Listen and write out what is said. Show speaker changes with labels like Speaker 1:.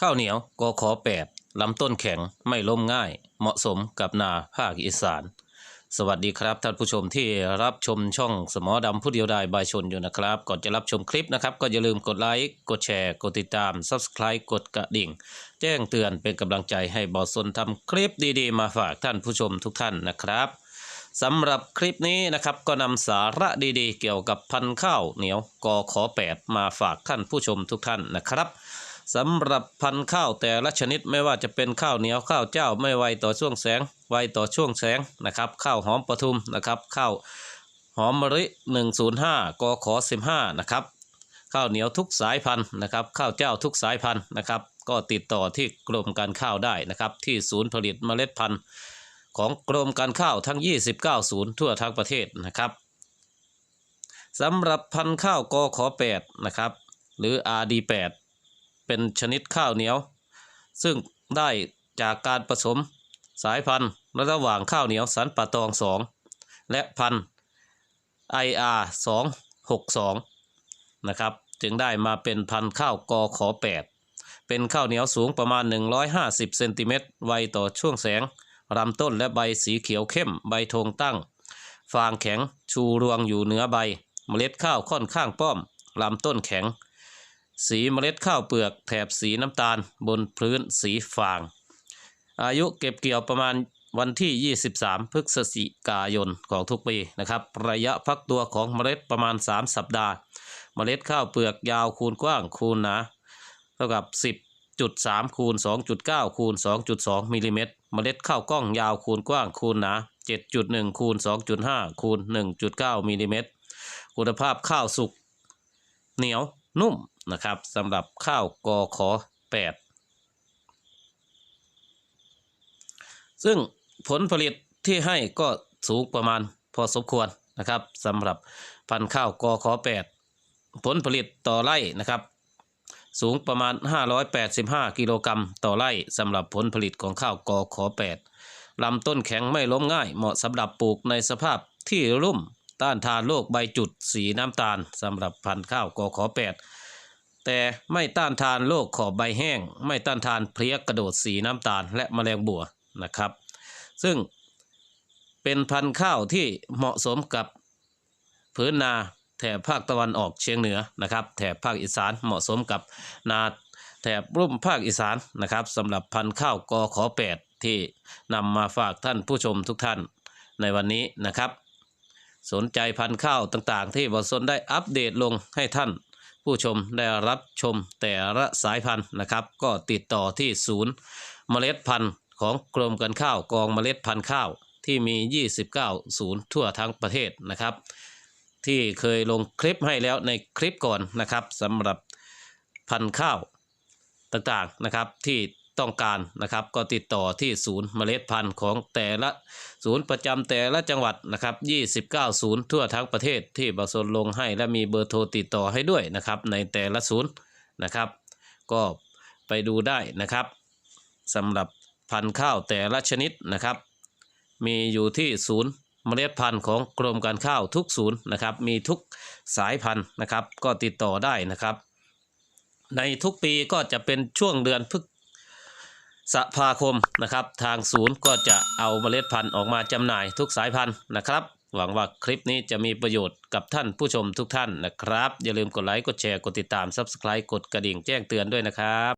Speaker 1: ข้าวเหนียวกขอแปดลำต้นแข็งไม่ล้มง่าย เหมาะสมกับนาภาคอีสาน สวัสดีครับท่านผู้ชมที่รับชมช่องสมอดำผู้เดียวดายบายชนอยู่นะครับ ก่อนจะรับชมคลิปนะครับ ก็อย่าลืมกดไลค์กดแชร์ กดติดตาม Subscribe กดกระดิ่ง แจ้งเตือนเป็นกำลังใจให้บอสนทำคลิปดีๆ มาฝากท่านผู้ชมทุกท่านนะครับสำหรับคลิปนี้นะครับก็นำสาระดีๆ เกี่ยวกับพันข้าวเหนียวกอขอแปดมาฝากท่านผู้ชมทุกท่านนะครับ สำหรับพันธุ์ข้าวแต่ละชนิดไม่ว่าจะเป็นข้าวเหนียวข้าวเจ้าไม่ไวต่อช่วงแสง ไวต่อช่วงแสงนะครับ ข้าวหอมปทุมนะครับข้าวหอมมะลิ105กขอ15นะครับข้าวเหนียวทุกสายพันธุ์นะครับ ข้าวเจ้าทุกสายพันธุ์นะครับ ก็ติดต่อที่กรมการข้าวได้นะครับ ที่ศูนย์ผลิตเมล็ดพันธุ์ ของกรมการข้าวทั้ง 29 ศูนย์ทั่วทั้งประเทศนะครับสำหรับพันธุ์ข้าวกขอ8นะครับหรือ RD8 เป็นชนิดข้าวเหนียว ซึ่งได้จากการผสมสายพันธุ์ระหว่างข้าวเหนียวสันป่าตอง2และพันธุ์ IR 262นะครับจึงได้มาเป็นพันธุ์ข้าวกอขอ 8 เป็นข้าวเหนียวสูงประมาณ 150เซนติเมตรไวต่อช่วงแสงลำต้นและใบสีเขียวเข้มใบธงตั้ง ฟางแข็งชูรวงอยู่เหนือใบ เมล็ดข้าวค่อนข้างป้อมลำต้นแข็ง สีเมล็ดข้าวเปลือก แถบสีน้ำตาลบนพื้นสีฟาง อายุเก็บเกี่ยวประมาณวันที่ 23 พฤศจิกายนของทุกปีนะครับ ระยะฟักตัวของเมล็ดประมาณ 3 สัปดาห์ เมล็ดข้าวเปลือกยาวคูณกว้างคูณหนาเท่ากับ 10.3คูณ2.9คูณ2.2มิลลิเมตร เมล็ดข้าวกล้องยาวคูณกว้างคูณหนา 7.1คูณ2.5คูณ1.9มิลลิเมตร คุณภาพข้าวสุกเหนียว นุ่มนะครับสำหรับข้าวกอขอ8ซึ่งผลผลิตที่ให้ก็สูงประมาณพอสมควรนะครับสำหรับพันธุ์ข้าวกอขอ8ผลผลิตต่อไร่นะครับ สูงประมาณ 585 กิโลกรัมต่อไร่สำหรับผลผลิตของข้าวกอขอ8ลำต้นแข็งไม่ล้มง่ายเหมาะสำหรับปลูกในสภาพที่รุ่ม ต้านทานโรคใบจุดสีน้ำตาลสำหรับพันธุ์ข้าวกอขอ8แต่ไม่ต้านทานโรคขอบใบแห้ง ไม่ต้านทานเพลี้ยกระโดดสีน้ำตาลและแมลงบัวนะครับ ซึ่งเป็นพันธุ์ข้าวที่เหมาะสมกับพื้นนาแถบภาคตะวันออกเฉียงเหนือนะครับ แถบภาคอีสานเหมาะสมกับนาแถบรุ่มภาคอีสานนะครับสำหรับพันธุ์ข้าวกอขอแปดที่นำมาฝากท่านผู้ชมทุกท่านในวันนี้นะครับ สนใจพันธุ์ข้าวต่างๆ ที่บอสนได้อัปเดตลงให้ท่าน ผู้ชมได้รับชมแต่ละสายพันธุ์นะครับ ก็ติดต่อที่ศูนย์เมล็ดพันธุ์ของกรมการข้าวกองเมล็ดพันธุ์ข้าวที่มี 29 ศูนย์ทั่วทั้งประเทศนะครับ ที่เคยลงคลิปให้แล้วในคลิปก่อนนะครับสำหรับพันธุ์ข้าวต่างๆนะครับที่ ต้องการนะครับ ก็ติดต่อที่ศูนย์เมล็ดพันธุ์ของแต่ละศูนย์ประจำแต่ละจังหวัดนะครับ 29 ศูนย์ทั่วทั้งประเทศที่บสนลงให้และมีเบอร์โทรติดต่อให้ด้วยนะครับในแต่ละศูนย์นะครับ ก็ไปดูได้นะครับสำหรับพันธุ์ข้าวแต่ละชนิดนะครับ มีอยู่ที่ศูนย์เมล็ดพันธุ์ของกรมการข้าวทุกศูนย์นะครับ มีทุกสายพันธุ์นะครับ ก็ติดต่อได้นะครับ ในทุกปีก็จะเป็นช่วงเดือนพฤ สภาคมนะครับ ทางศูนย์ก็จะเอาเมล็ดพันธุ์ออกมาจำหน่ายทุกสายพันธุ์นะครับ หวังว่าคลิปนี้จะมีประโยชน์กับท่านผู้ชมทุกท่านนะครับ อย่าลืมกดไลค์กดแชร์กดติดตาม Subscribe กดกระดิ่งแจ้งเตือนด้วยนะครับ